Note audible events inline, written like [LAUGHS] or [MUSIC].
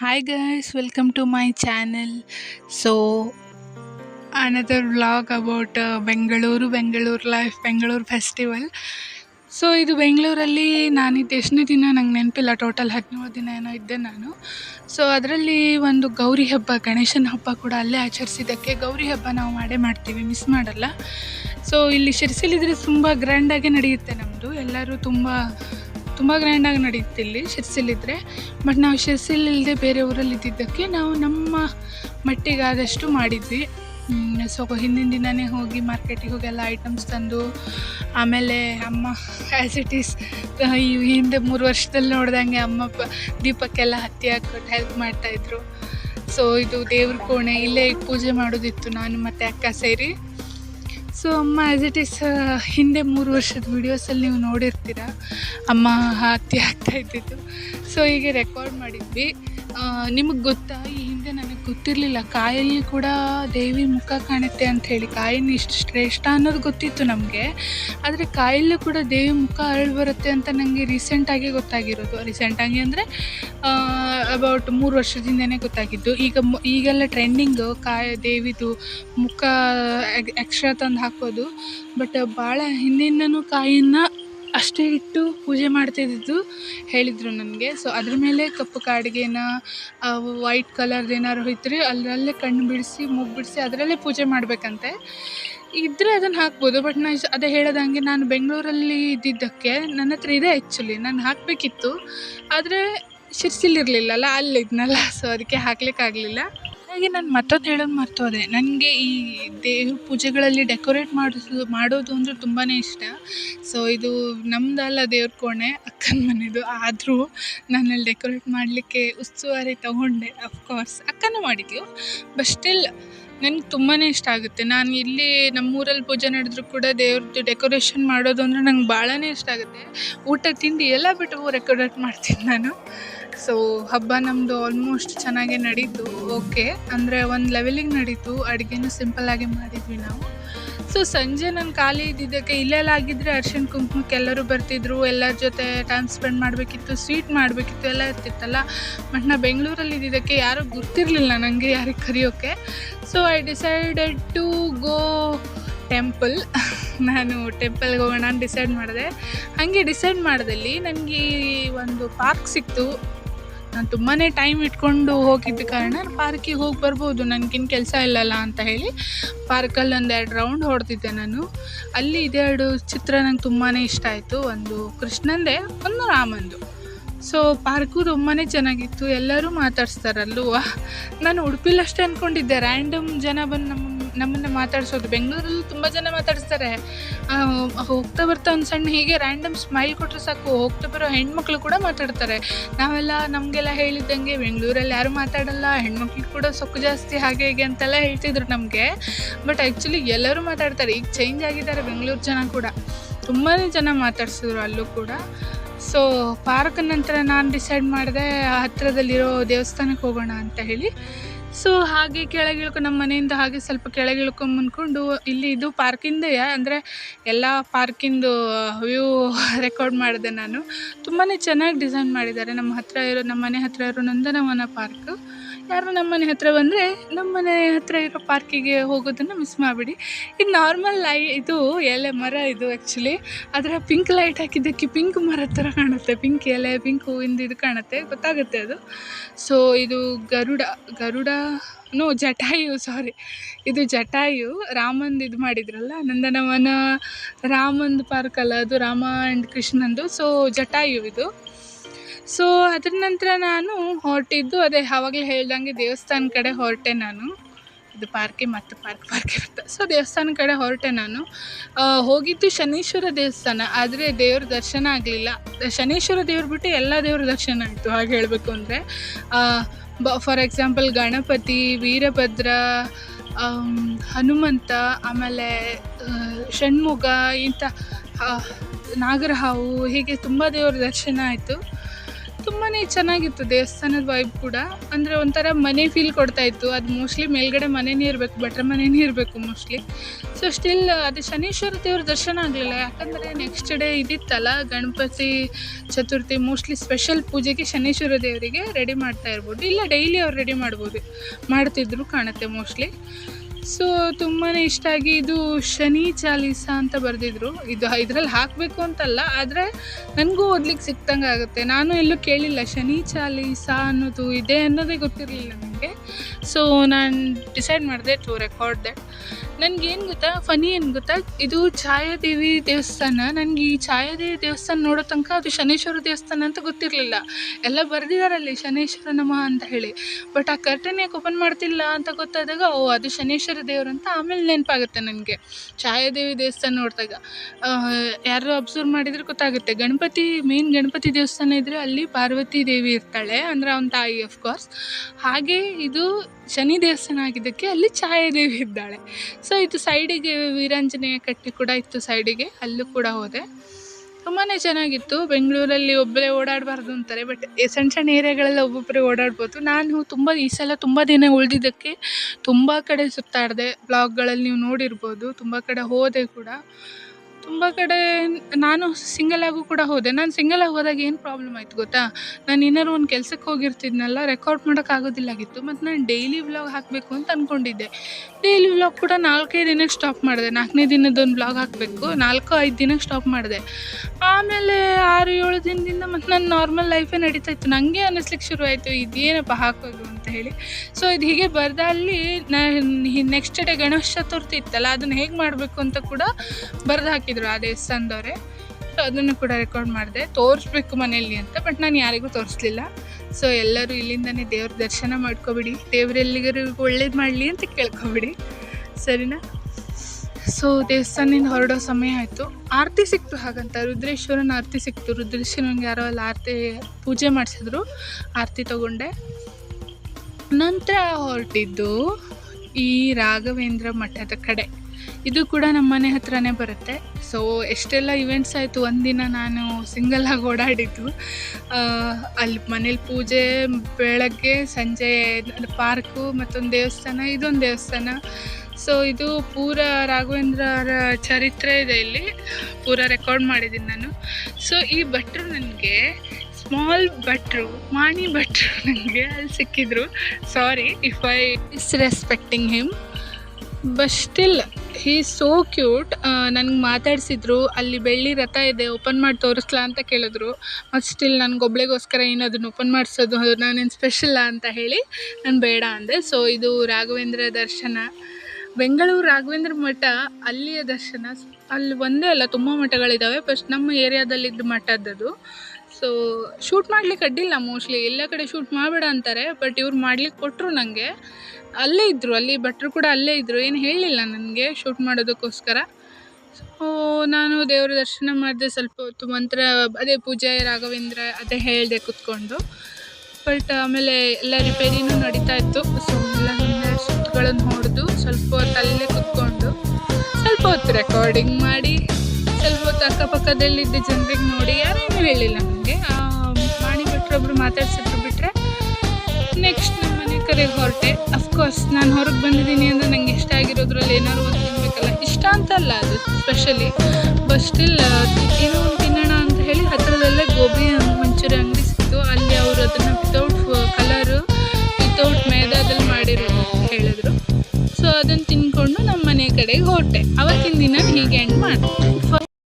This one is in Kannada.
Hi guys, welcome to my channel. So another about uh, Bengaluru Bengaluru life Bengaluru festival so ಇದು ಬೆಂಗಳೂರಲ್ಲಿ ನಾನಿದ್ದು ಎಷ್ಟನೇ ದಿನ ನಂಗೆ ನೆನಪಿಲ್ಲ ಟೋಟಲ್ ಹದಿನೇಳು ದಿನ ಏನೋ ಇದ್ದೆ ನಾನು. ಸೊ ಅದರಲ್ಲಿ ಒಂದು ಗೌರಿ ಹಬ್ಬ ಗಣೇಶನ ಹಬ್ಬ ಕೂಡ ಅಲ್ಲೇ ಆಚರಿಸಿದ್ದಕ್ಕೆ ಗೌರಿ ಹಬ್ಬ ನಾವು ಮಾಡೇ ಮಾಡ್ತೀವಿ ಮಿಸ್ ಮಾಡಲ್ಲ. ಸೊ ಇಲ್ಲಿ ಶಿರ್ಸಿಲಿದ್ರೆ ತುಂಬ ಗ್ರ್ಯಾಂಡಾಗೆ ನಡೆಯುತ್ತೆ ನಮ್ಮದು ಎಲ್ಲರೂ ತುಂಬ ತುಂಬ ಗ್ರ್ಯಾಂಡಾಗಿ ನಡೆಯುತ್ತೆ ಇಲ್ಲಿ ಶಿರ್ಸಿಲಿದ್ರೆ ಬಟ್ ನಾವು ಶಿರ್ಸಿಲಿಲ್ಲದೆ ಬೇರೆ ಊರಲ್ಲಿ ಇದ್ದಿದ್ದಕ್ಕೆ ನಾವು ನಮ್ಮ ಮಟ್ಟಿಗಾದಷ್ಟು ಮಾಡಿದ್ವಿ. ಸೊ ಹಿಂದಿನ ದಿನವೇ ಹೋಗಿ ಮಾರ್ಕೆಟಿಗೆ ಹೋಗಿ ಎಲ್ಲ ಐಟಮ್ಸ್ ತಂದು, ಆಮೇಲೆ ಅಮ್ಮ ಆ್ಯಸ್ ಇಟ್ ಈಸ್ ಈ ಹಿಂದೆ ಮೂರು ವರ್ಷದಲ್ಲಿ ನೋಡ್ದಂಗೆ ಅಮ್ಮ ಪ, ದೀಪಕ್ಕೆಲ್ಲ ಹತ್ತಿ ಹಾಕ್ಕೊಟ್ಟು ಹೆಲ್ಪ್ ಮಾಡ್ತಾಯಿದ್ರು ಸೊ ಇದು ದೇವ್ರ ಕೋಣೆ, ಇಲ್ಲೇ ಪೂಜೆ ಮಾಡೋದಿತ್ತು ನಾನು ಮತ್ತು ಅಕ್ಕ ಸೇರಿ. ಸೊ ಅಮ್ಮ ಆ್ಯಸ್ ಇಟ್ ಈಸ್ ಹಿಂದೆ ಮೂರು ವರ್ಷದ ವೀಡಿಯೋಸಲ್ಲಿ ನೀವು ನೋಡಿರ್ತೀರ, ಅಮ್ಮ ಹಾಕ್ತಿ ಆಗ್ತಾ ಇದ್ದಿದ್ದು. ಸೊ ಹೀಗೆ ರೆಕಾರ್ಡ್ ಮಾಡಿದ್ವಿ. ನಿಮಗೆ ಗೊತ್ತಾ, ಈ ಹಿಂದೆ ನನಗೆ ಗೊತ್ತಿರಲಿಲ್ಲ. ಕಾಯಲ್ಲಿ ಕೂಡ ದೇವಿ ಮುಖ ಕಾಣುತ್ತೆ ಅಂತ ಹೇಳಿ. ಕಾಯಿನ ಇಷ್ಟು ಶ್ರೇಷ್ಠ ಅನ್ನೋದು ಗೊತ್ತಿತ್ತು ನಮಗೆ. ಆದರೆ ಕಾಯಲ್ಲೂ ಕೂಡ ದೇವಿ ಮುಖ ಅರಳು ಬರುತ್ತೆ ಅಂತ ನನಗೆ ರೀಸೆಂಟಾಗಿ ಗೊತ್ತಾಗಿರೋದು. ರೀಸೆಂಟಾಗಿ ಅಂದರೆ ಅಬೌಟ್ ಮೂರು ವರ್ಷದಿಂದನೇ ಗೊತ್ತಾಗಿದ್ದು. ಈಗ ಈಗೆಲ್ಲ ಟ್ರೆಂಡಿಂಗು ಕಾಯ, ದೇವಿದು ಮುಖ ಎಕ್ಸ್ಟ್ರಾ ತಂದು ಹಾಕೋದು. ಬಟ್ ಭಾಳ ಹಿಂದಿಂದನೂ ಕಾಯಿನ ಅಷ್ಟೇ ಇಟ್ಟು ಪೂಜೆ ಮಾಡ್ತಿದ್ದಿದ್ದು ಹೇಳಿದರು ನನಗೆ. ಸೊ ಅದ್ರ ಮೇಲೆ ಕಪ್ಪು ಕಾಡಿಗೆನ ವೈಟ್ ಕಲರ್ದು ಏನಾದ್ರು ಇದ್ದರೆ ಅದರಲ್ಲೇ ಕಣ್ಣು ಬಿಡಿಸಿ, ಮೂಗು ಬಿಡಿಸಿ ಅದರಲ್ಲೇ ಪೂಜೆ ಮಾಡಬೇಕಂತೆ. ಇದ್ದರೆ ಅದನ್ನು ಹಾಕ್ಬೋದು ಬಟ್ ನಾನು ಅದೇ ಹೇಳೋದಂಗೆ ನಾನು ಬೆಂಗಳೂರಲ್ಲಿ ಇದ್ದಿದ್ದಕ್ಕೆ ನನ್ನ ಹತ್ರ ಇದೆ ಆ್ಯಕ್ಚುಲಿ ನಾನು ಹಾಕಬೇಕಿತ್ತು. ಆದರೆ ಶಿರ್ಸಿಲಿರಲಿಲ್ಲಲ್ಲ, ಅಲ್ಲಿದ್ನಲ್ಲ ಸೊ ಅದಕ್ಕೆ ಹಾಕ್ಲಿಕ್ಕಾಗಲಿಲ್ಲ. ಹಾಗೆ ನಾನು ಮತ್ತೊಂದು ಹೇಳೋದು ಮರ್ತೋದೆ ನನಗೆ ಈ ದೇವ್ರ ಪೂಜೆಗಳಲ್ಲಿ ಡೆಕೋರೇಟ್ ಮಾಡಿಸು ಮಾಡೋದು ಅಂದರೆ ತುಂಬಾ ಇಷ್ಟ. ಸೊ ಇದು ನಮ್ಮದಲ್ಲ ದೇವ್ರ ಕೋಣೆ, ಅಕ್ಕನ ಮನೆಯದು ಆದರೂ ನಾನಲ್ಲಿ ಡೆಕೋರೇಟ್ ಮಾಡಲಿಕ್ಕೆ ಉಸ್ತುವಾರಿ ತಗೊಂಡೆ ಅಫ್ಕೋರ್ಸ್ ಅಕ್ಕನೂ ಮಾಡಿದ್ಲು. ಬಟ್ ಸ್ಟಿಲ್ ನನಗೆ ತುಂಬಾ ಇಷ್ಟ ಆಗುತ್ತೆ. ನಾನು ಇಲ್ಲಿ ನಮ್ಮೂರಲ್ಲಿ ಪೂಜೆ ನಡೆದ್ರು ಕೂಡ ದೇವ್ರದ್ದು ಡೆಕೋರೇಷನ್ ಮಾಡೋದು ಅಂದರೆ ನಂಗೆ ಭಾಳನೇ ಇಷ್ಟ ಆಗುತ್ತೆ. ಊಟ, ತಿಂಡಿ ಎಲ್ಲ ಬಿಟ್ಟು ಡೆಕೋರೇಟ್ ಮಾಡ್ತೀನಿ ನಾನು. ಸೊ ಹಬ್ಬ ನಮ್ಮದು ಆಲ್ಮೋಸ್ಟ್ ಚೆನ್ನಾಗೇ ನಡೀತು. ಓಕೆ ಅಂದರೆ ಒಂದು ಲೆವೆಲಿಗೆ ನಡೀತು. ಅಡುಗೆನೂ ಸಿಂಪಲ್ಲಾಗಿ ಮಾಡಿದ್ವಿ ನಾವು. ಸೊ ಸಂಜೆ ನಾನು ಖಾಲಿ ಇದ್ದಿದ್ದಕ್ಕೆ ಇಲ್ಲೆಲ್ಲ ಆಗಿದ್ದರೆ ಅರ್ಶಿಣ ಕುಂಕುಮಕ್ಕೆ ಎಲ್ಲರೂ ಬರ್ತಿದ್ರು. ಎಲ್ಲರ ಜೊತೆ ಟೈಮ್ ಸ್ಪೆಂಡ್ ಮಾಡಬೇಕಿತ್ತು ಸ್ವೀಟ್ ಮಾಡಬೇಕಿತ್ತು, ಎಲ್ಲ ಇರ್ತಿತ್ತಲ್ಲ. ಬಟ್ ನಾ ಬೆಂಗಳೂರಲ್ಲಿ ಇದ್ದಿದ್ದಕ್ಕೆ ಯಾರೂ ಗೊತ್ತಿರಲಿಲ್ಲ ನನಗೆ ಯಾರಿಗೆ ಕರೆಯೋಕ್ಕೆ so I decided to go temple ನಾನು ಟೆಂಪಲ್ಗೆ ಹೋಗೋಣ ಅಂತ ಡಿಸೈಡ್ ಮಾಡಿದೆ. ಹಾಗೆ ಡಿಸೈಡ್ ಮಾಡಿದಲ್ಲಿ ನನಗೆ ಒಂದು ಪಾರ್ಕ್ ಸಿಕ್ತು. ನಾನು ತುಂಬಾ ಟೈಮ್ ಇಟ್ಕೊಂಡು ಹೋಗಿದ್ದ ಕಾರಣ ಪಾರ್ಕಿಗೆ ಹೋಗಿ ಬರ್ಬೋದು. ನನಗಿನ್ ಕೆಲಸ ಇಲ್ಲಲ್ಲ ಅಂತ ಹೇಳಿ ಪಾರ್ಕಲ್ಲಿ ಒಂದೆರಡು ರೌಂಡ್ ಹೊಡೆದಿದ್ದೆ ನಾನು. ಅಲ್ಲಿ ಇದೆರಡು ಚಿತ್ರ ನಂಗೆ ತುಂಬಾ ಇಷ್ಟ ಆಯಿತು. ಒಂದು ಕೃಷ್ಣಂದೇ, ಒಂದು ರಾಮಂದು. ಸೊ ಪಾರ್ಕು ತುಂಬಾ ಚೆನ್ನಾಗಿತ್ತು. ಎಲ್ಲರೂ ಮಾತಾಡಿಸ್ತಾರಲ್ವ? ನಾನು ಉಡುಪಿಲಿ ಅಷ್ಟೇ ಅಂದ್ಕೊಂಡಿದ್ದೆ ರ್ಯಾಂಡಮ್ ಜನ ಬಂದು ನಮ್ಮ ನಮ್ಮನ್ನು ಮಾತಾಡ್ಸೋದು. ಬೆಂಗಳೂರಲ್ಲಿ ತುಂಬ ಜನ ಮಾತಾಡಿಸ್ತಾರೆ. ಹೋಗ್ತಾ ಬರ್ತಾ ಒಂದು ಸಣ್ಣ ಹೀಗೆ ರ್ಯಾಂಡಮ್ ಸ್ಮೈಲ್ ಕೊಟ್ಟರೆ ಸಾಕು. ಹೋಗ್ತಾ ಬರೋ ಹೆಣ್ಮಕ್ಳು ಕೂಡ ಮಾತಾಡ್ತಾರೆ. ನಾವೆಲ್ಲ ನಮಗೆಲ್ಲ ಹೇಳಿದ್ದಂಗೆ ಬೆಂಗಳೂರಲ್ಲಿ ಯಾರು ಮಾತಾಡಲ್ಲ. ಹೆಣ್ಮಕ್ಳು ಕೂಡ ಸೊಕ್ಕು ಜಾಸ್ತಿ ಹಾಗೆ ಹೀಗೆ ಅಂತೆಲ್ಲ ಹೇಳ್ತಿದ್ರು ನಮಗೆ. ಬಟ್ ಆ್ಯಕ್ಚುಲಿ ಎಲ್ಲರೂ ಮಾತಾಡ್ತಾರೆ. ಈಗ ಚೇಂಜ್ ಆಗಿದ್ದಾರೆ ಬೆಂಗಳೂರು ಜನ ಕೂಡ. ತುಂಬಾ ಜನ ಮಾತಾಡ್ಸಿದ್ರು ಅಲ್ಲೂ ಕೂಡ. ಸೊ ಪಾರ್ಕ್ ನಂತರ ನಾನು ಡಿಸೈಡ್ ಮಾಡಿದೆ ಹತ್ತಿರದಲ್ಲಿರೋ ದೇವಸ್ಥಾನಕ್ಕೆ ಹೋಗೋಣ ಅಂತ ಹೇಳಿ. ಸೊ ಹಾಗೆ ಕೆಳಗೆ ನಮ್ಮ ಮನೆಯಿಂದ ಹಾಗೆ ಸ್ವಲ್ಪ ಕೆಳಗೆ ಇಲ್ಲಿ ಇದು ಪಾರ್ಕಿಂದೇ ಅಂದರೆ ಎಲ್ಲ ಪಾರ್ಕಿಂದು ವ್ಯೂ ರೆಕಾರ್ಡ್ [LAUGHS] ಮಾಡಿದೆ ನಾನು. ತುಂಬಾ ಚೆನ್ನಾಗಿ ಡಿಸೈನ್ ಮಾಡಿದ್ದಾರೆ. ನಮ್ಮ ಹತ್ತಿರ ಇರೋ, ನಮ್ಮ ಮನೆ ಹತ್ತಿರ ಇರೋ ನಂದನವನ ಪಾರ್ಕ್ ಯಾರು ನಮ್ಮ ಮನೆ ಹತ್ತಿರ ಬಂದರೆ ನಮ್ಮ ಮನೆ ಹತ್ತಿರ ಇರೋ ಪಾರ್ಕಿಗೆ ಹೋಗೋದನ್ನು ಮಿಸ್ ಮಾಡಿಬಿಡಿ. ಇದು ನಾರ್ಮಲ್ ಲೈ ಇದು ಎಲೆ ಮರ ಇದು ಆ್ಯಕ್ಚುಲಿ ಅದರ ಪಿಂಕ್ ಲೈಟ್ ಹಾಕಿದ್ದಕ್ಕೆ ಪಿಂಕ್ ಮರ ಥರ ಕಾಣುತ್ತೆ. ಪಿಂಕ್ ಎಲೆ ಪಿಂಕ್ ಹೂವಿಂದ ಇದು ಕಾಣುತ್ತೆ. ಗೊತ್ತಾಗುತ್ತೆ ಅದು. ಸೊ ಇದು ಗರುಡ ಗರುಡ ನೋ ಜಟಾಯು ಸಾರಿ ಇದು ಜಟಾಯು ರಾಮಂದು ಇದು ಮಾಡಿದ್ರಲ್ಲ, ನಂದನವನ ರಾಮಂದು ಪಾರ್ಕ್ ಅದು, ರಾಮ ಆ್ಯಂಡ್ ಕೃಷ್ಣಂದು. ಸೊ ಜಟಾಯು ಇದು. ಸೊ ಅದ್ರ ನಂತರ ನಾನು ಹೊರಟಿದ್ದು, ಅದೇ ಆವಾಗಲೇ ಹೇಳ್ದಂಗೆ ದೇವಸ್ಥಾನ ಕಡೆ ಹೊರಟೆ ನಾನು. ಇದು ಪಾರ್ಕೆ ಮತ್ತು ಪಾರ್ಕ್ ಪಾರ್ಕ್ ಇರುತ್ತೆ. ಸೊ ದೇವಸ್ಥಾನ ಕಡೆ ಹೊರಟೆ ನಾನು. ಹೋಗಿದ್ದು ಶನೀಶ್ವರ ದೇವಸ್ಥಾನ, ಆದರೆ ದೇವ್ರ ದರ್ಶನ ಆಗಲಿಲ್ಲ. ಶನೀಶ್ವರ ದೇವ್ರು ಬಿಟ್ಟು ಎಲ್ಲ ದೇವ್ರ ದರ್ಶನ ಆಯಿತು, ಹಾಗೆ ಹೇಳಬೇಕು ಅಂದರೆ. ಬ ಫಾರ್ ಎಕ್ಸಾಂಪಲ್ ಗಣಪತಿ, ವೀರಭದ್ರ ಹನುಮಂತ, ಆಮೇಲೆ ಷಣ್ಮುಗ, ಇಂಥ ನಾಗರಹಾವು, ಹೀಗೆ ತುಂಬ ದೇವ್ರ ದರ್ಶನ ಆಯಿತು. ತುಂಬಾ ಚೆನ್ನಾಗಿತ್ತು ದೇವಸ್ಥಾನದ ವೈಬ್ ಕೂಡ. ಅಂದರೆ ಒಂಥರ ಮನೆ ಫೀಲ್ ಕೊಡ್ತಾ ಇತ್ತು. ಅದು ಮೋಸ್ಟ್ಲಿ ಮೇಲ್ಗಡೆ ಮನೆನೇ ಇರಬೇಕು ಭಟ್ರ ಮನೆನೇ ಇರಬೇಕು ಮೋಸ್ಟ್ಲಿ ಸೊ ಸ್ಟಿಲ್ ಅದು ಶನೀಶ್ವರ ದೇವ್ರ ದರ್ಶನ ಆಗಲಿಲ್ಲ. ಯಾಕಂದರೆ ನೆಕ್ಸ್ಟ್ ಡೇ ಇದಿತ್ತಲ್ಲ, ಗಣಪತಿ ಚತುರ್ಥಿ ಮೋಸ್ಟ್ಲಿ ಸ್ಪೆಷಲ್ ಪೂಜೆಗೆ ಶನೀಶ್ವರ ದೇವರಿಗೆ ರೆಡಿ ಮಾಡ್ತಾ ಇರ್ಬೋದು. ಇಲ್ಲ ಡೈಲಿ ಅವ್ರು ರೆಡಿ ಮಾಡ್ಬೋದು. ಮಾಡ್ತಿದ್ರು ಕಾಣುತ್ತೆ ಮೋಸ್ಟ್ಲಿ ಸೊ ತುಂಬಾ ಇಷ್ಟ ಆಗಿ ಇದು ಶನಿ ಚಾಲೀಸ ಅಂತ ಬರೆದಿದ್ರು. ಇದು ಇದರಲ್ಲಿ ಹಾಕಬೇಕು ಅಂತಲ್ಲ, ಆದರೆ ನನಗೂ ಓದ್ಲಿಕ್ಕೆ ಸಿಕ್ತಂಗೆ ಆಗುತ್ತೆ. ನಾನು ಎಲ್ಲೂ ಕೇಳಿಲ್ಲ ಶನಿ ಚಾಲೀಸ ಅನ್ನೋದು ಇದೆ ಅನ್ನೋದೇ ಗೊತ್ತಿರಲಿಲ್ಲ ನನಗೆ. ಸೊ ನಾನು ಡಿಸೈಡ್ ಮಾಡಿದೆ ಟು ರೆಕಾರ್ಡ್ ದಟ್ ನನಗೇನು ಗೊತ್ತಾ? ಫನಿ ಏನು ಗೊತ್ತಾ? ಇದು ಛಾಯಾದೇವಿ ದೇವಸ್ಥಾನ. ನನಗೆ ಈ ಛಾಯಾದೇವಿ ದೇವಸ್ಥಾನ ನೋಡೋ ತನಕ ಅದು ಶನೇಶ್ವರ ದೇವಸ್ಥಾನ ಅಂತ ಗೊತ್ತಿರಲಿಲ್ಲ. ಎಲ್ಲ ಬರೆದಿದ್ದಾರಲ್ಲಿ ಶನೇಶ್ವರ ನಮಃ ಅಂತ ಹೇಳಿ. ಬಟ್ ಆ ಕರ್ಟನ್ ಯಾಕೆ ಓಪನ್ ಮಾಡ್ತಿಲ್ಲ ಅಂತ ಗೊತ್ತಾದಾಗ, ಓ, ಅದು ಶನೇಶ್ವರ ದೇವರು ಅಂತ ಆಮೇಲೆ ನೆನಪಾಗುತ್ತೆ ನನಗೆ. ಛಾಯಾದೇವಿ ದೇವಸ್ಥಾನ ನೋಡಿದಾಗ. ಯಾರು ಅಬ್ಸರ್ವ್ ಮಾಡಿದರೆ ಗೊತ್ತಾಗುತ್ತೆ. ಗಣಪತಿ ಮೇನ್ ಗಣಪತಿ ದೇವಸ್ಥಾನ ಇದ್ದರೆ ಅಲ್ಲಿ ಪಾರ್ವತಿ ದೇವಿ ಇರ್ತಾಳೆ. ಅಂದರೆ ಅವನ ತಾಯಿ ಕೋರ್ಸ್ ಹಾಗೆ ಇದು ಶನಿ ದೇವಸ್ಥಾನ ಆಗಿದ್ದಕ್ಕೆ ಅಲ್ಲಿ ಛಾಯಾದೇವಿ ಇದ್ದಾಳೆ. ಸೊ ಇದು ಸೈಡಿಗೆ ವೀರಾಂಜನೇಯ ಕಟ್ಟಿ ಕೂಡ ಇತ್ತು ಸೈಡಿಗೆ ಅಲ್ಲೂ ಕೂಡ ಹೋದೆ. ತುಂಬಾ ಚೆನ್ನಾಗಿತ್ತು. ಬೆಂಗಳೂರಲ್ಲಿ ಒಬ್ಬರೇ ಓಡಾಡಬಾರ್ದು ಅಂತಾರೆ ಬಟ್ ಸಣ್ಣ ಸಣ್ಣ ಏರಿಯಾಗಳಲ್ಲಿ ಒಬ್ಬೊಬ್ಬರೇ ಓಡಾಡ್ಬೋದು. ನಾನು ತುಂಬ, ಈ ಸಲ ತುಂಬ ದಿನ ಉಳಿದಿದ್ದಕ್ಕೆ ತುಂಬ ಕಡೆ ಸುತ್ತಾಡಿದೆ. ಬ್ಲಾಗ್ಗಳಲ್ಲಿ ನೀವು ನೋಡಿರ್ಬೋದು, ತುಂಬ ಕಡೆ ಹೋದೆ ಕೂಡ. ತುಂಬ ಕಡೆ ನಾನು ಸಿಂಗಲಾಗೂ ಕೂಡ ಹೋದೆ. ನಾನು ಸಿಂಗಲಾಗಿ ಹೋದಾಗ ಏನು ಪ್ರಾಬ್ಲಮ್ ಆಯಿತು ಗೊತ್ತಾ? ನಾನು ಏನಾದ್ರು ಒಂದು ಕೆಲ್ಸಕ್ಕೆ ಹೋಗಿರ್ತಿದ್ನಲ್ಲ ರೆಕಾರ್ಡ್ ಮಾಡೋಕ್ಕಾಗೋದಿಲ್ಲಾಗಿತ್ತು ಮತ್ತು ನಾನು ಡೈಲಿ ವ್ಲಾಗ್ ಹಾಕಬೇಕು ಅಂತ ಅಂದ್ಕೊಂಡಿದ್ದೆ ಡೈಲಿ ವ್ಲಾಗ್ ಕೂಡ ನಾಲ್ಕೈದು ದಿನಕ್ಕೆ ಸ್ಟಾಪ್ ಮಾಡಿದೆ. ನಾಲ್ಕನೇ ದಿನದೊಂದು ವ್ಲಾಗ್ ಹಾಕಬೇಕು, ನಾಲ್ಕು ಐದು ದಿನಕ್ಕೆ ಸ್ಟಾಪ್ ಮಾಡಿದೆ. ಆಮೇಲೆ ಆರು ಏಳು ದಿನದಿಂದ ಮತ್ತು ನನ್ನ ನಾರ್ಮಲ್ ಲೈಫೇ ನಡೀತಾ ಇತ್ತು. ನನಗೆ ಅನ್ನಿಸ್ಲಿಕ್ಕೆ ಶುರುವಾಯಿತು, ಇದೇನಪ್ಪ ಹಾಕೋದು ಅಂತ ಹೇಳಿ. ಸೊ ಇದು ಹೀಗೆ ಬರೆದಲ್ಲಿ ನಾನು ನೆಕ್ಸ್ಟ್ ಡೇ ಗಣೇಶ ಚತುರ್ಥಿ ಇತ್ತಲ್ಲ, ಅದನ್ನು ಹೇಗೆ ಮಾಡಬೇಕು ಅಂತ ಕೂಡ ಬರೆದು ಹಾಕಿದ್ರು ಆ ದೇವಸ್ಥಾನದವರೇ. ಸೊ ಅದನ್ನು ಕೂಡ ರೆಕಾರ್ಡ್ ಮಾಡಿದೆ. ತೋರಿಸ್ಬೇಕು ಮನೆಯಲ್ಲಿ ಅಂತ ಬಟ್ ನಾನು ಯಾರಿಗೂ ತೋರಿಸ್ಲಿಲ್ಲ. ಸೊ ಎಲ್ಲರೂ ಇಲ್ಲಿಂದನೇ ದೇವ್ರ ದರ್ಶನ ಮಾಡ್ಕೊಬಿಡಿ. ದೇವ್ರೆಲ್ಲಿಗರಿಗೂ ಒಳ್ಳೇದು ಮಾಡಲಿ ಅಂತ ಕೇಳ್ಕೊಬಿಡಿ. ಸರಿನಾ? ಸೊ ದೇವಸ್ಥಾನದಿಂದ ಹೊರಡೋ ಸಮಯ ಆಯಿತು. ಆರತಿ ಸಿಕ್ತು ಹಾಗಂತ. ರುದ್ರೇಶ್ವರನ ಆರತಿ ಸಿಕ್ತು. ರುದ್ರೇಶ್ವರನಿಗೆ ಯಾರೋ ಅಲ್ಲಿ ಆರತಿ ಪೂಜೆ ಮಾಡಿಸಿದ್ರು. ಆರತಿ ತಗೊಂಡೆ. ನಂತರ ಹೊರಟಿದ್ದು ಈ ರಾಘವೇಂದ್ರ ಮಠದ ಕಡೆ. ಇದು ಕೂಡ ನಮ್ಮ ಮನೆ ಹತ್ರನೇ ಬರುತ್ತೆ. ಸೊ ಎಷ್ಟೆಲ್ಲ ಇವೆಂಟ್ಸ್ ಆಯಿತು. ಒಂದಿನ ನಾನು ಸಿಂಗಲಾಗಿ ಓಡಾಡಿದ್ದು. ಆ, ಅಲ್ಲಿ ಮನೇಲಿ ಪೂಜೆ ಬೆಳಗ್ಗೆ ಸಂಜೆ ಪಾರ್ಕು ಮತ್ತೊಂದು ದೇವಸ್ಥಾನ ಇದೊಂದು ದೇವಸ್ಥಾನ. ಸೊ ಇದು ಪೂರ ರಾಘವೇಂದ್ರರ ಚರಿತ್ರೆ ಇದೆ ಇಲ್ಲಿ. ಪೂರ ರೆಕಾರ್ಡ್ ಮಾಡಿದ್ದೀನಿ ನಾನು. ಸೊ ಈ ಭಟ್ರು ನನಗೆ ಸ್ಮಾಲ್ ಭಟ್ರು, ಮಾಣಿ ಭಟ್ರು [LAUGHS] ನನಗೆ ಅಲ್ಲಿ ಸಿಕ್ಕಿದ್ರು. Sorry if I is respecting him but still he so cute ನನಗೆ ಮಾತಾಡಿಸಿದ್ರು. ಅಲ್ಲಿ ಬೆಳ್ಳಿ ರಥ ಇದೆ ಓಪನ್ ಮಾಡಿ ತೋರಿಸ್ಲಾ ಅಂತ ಕೇಳಿದ್ರು. ಮತ್ತು ಸ್ಟಿಲ್ ನನಗೊಬ್ಳಿಗೋಸ್ಕರ ಏನು ಅದನ್ನು ಓಪನ್ ಮಾಡಿಸೋದು? ನಾನೇನು ಸ್ಪೆಷಲ್ಲ ಅಂತ ಹೇಳಿ, ನಾನು ಬೇಡ ಅಂದೆ. ಸೊ ಇದು ರಾಘವೇಂದ್ರ ದರ್ಶನ. ಬೆಂಗಳೂರು ರಾಘವೇಂದ್ರ ಮಠ, ಅಲ್ಲಿಯ ದರ್ಶನ. ಅಲ್ಲಿ ಒಂದೇ ಅಲ್ಲ, ತುಂಬ ಮಠಗಳಿದ್ದಾವೆ ಫಸ್ಟ್ ನಮ್ಮ ಏರಿಯಾದಲ್ಲಿದ್ದ ಮಠದ್ದದು ಸೊ ಶೂಟ್ ಮಾಡ್ಲಿಕ್ಕೆ ಅಡ್ಡಿಲ್ಲ ಮೋಸ್ಟ್ಲಿ ಎಲ್ಲ ಕಡೆ ಶೂಟ್ ಮಾಡಬೇಡ ಅಂತಾರೆ ಬಟ್ ಇವ್ರು ಮಾಡ್ಲಿಕ್ಕೆ ಕೊಟ್ಟರು ನನಗೆ ಅಲ್ಲೇ ಇದ್ದರು ಅಲ್ಲಿ ಭಟ್ರು ಕೂಡ ಅಲ್ಲೇ ಇದ್ದರು ಏನು ಹೇಳಿಲ್ಲ ನನಗೆ ಶೂಟ್ ಮಾಡೋದಕ್ಕೋಸ್ಕರ. ಸೊ ನಾನು ದೇವರ ದರ್ಶನ ಮಾಡಿದೆ ಸ್ವಲ್ಪ ಹೊತ್ತು ಮಂತ್ರ ಅದೇ ಪೂಜೆ, ರಾಘವೇಂದ್ರ ಅದೇ ಹೇಳಿದೆ ಕುತ್ಕೊಂಡು. ಬಟ್ ಆಮೇಲೆ ಎಲ್ಲ ರಿಪೇರಿನೂ ನಡೀತಾ ಇತ್ತು. ಸೊ ಎಲ್ಲ ಶೂಟ್ಗಳನ್ನು ಹೊಡೆದು ಹೊತ್ತು ಅಲ್ಲೇ ಕುತ್ಕೊಂಡು ಸ್ವಲ್ಪ ಹೊತ್ತು ರೆಕಾರ್ಡಿಂಗ್ ಮಾಡಿ, ಸ್ವಲ್ಪ ಹೊತ್ತು ಅಕ್ಕಪಕ್ಕದಲ್ಲಿದ್ದ ಜನರಿಗೆ ನೋಡಿ ಯಾರೇನು ಹೇಳಿಲ್ಲ ನನಗೆ ಮಾಣಿ ಒಬ್ರು ಮಾತಾಡ್ಸಿದ್ರು ಬಿಟ್ಟರೆ ನೆಕ್ಸ್ಟ್ ನಮ್ಮ ಮನೆ ಕರೆಗೆ ಹೊರಟೆ. ಅಫ್ಕೋರ್ಸ್ ನಾನು ಹೊರಗೆ ಬಂದಿದ್ದೀನಿ ಅಂದರೆ ನಂಗೆ ಇಷ್ಟ ಆಗಿರೋದ್ರಲ್ಲಿ ಏನಾದ್ರು ಒಂದು ತಿನ್ಬೇಕಲ್ಲ? ಇಷ್ಟ ಅಂತ ಅಲ್ಲ ಅದು ಸ್ಪೆಷಲಿ ಬಟ್ ಸ್ಟಿಲ್ ಏನೋ ಒಂದು